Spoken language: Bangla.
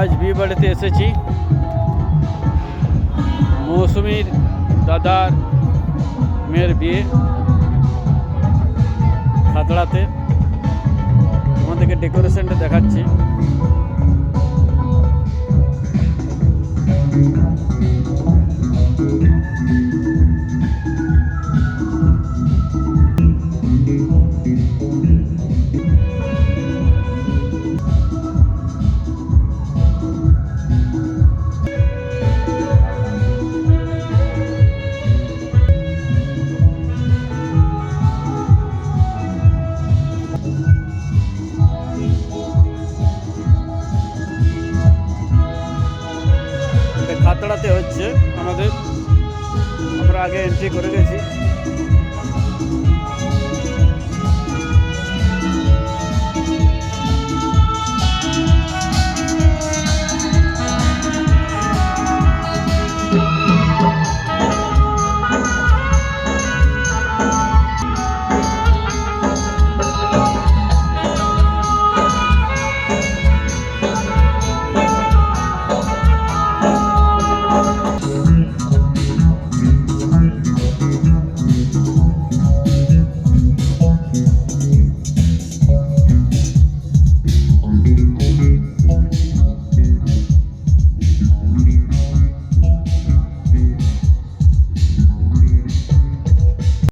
আজ বিয়ে বাড়িতে এসেছি। মৌসুমীর দাদার মেয়ের বিয়ে খাতড়াতে আমাদেরকে ডেকোরেশনটা দেখাচ্ছি। এটা খাতড়াতে হচ্ছে আমাদের। আমরা আগে এন্ট্রি করে গেছি।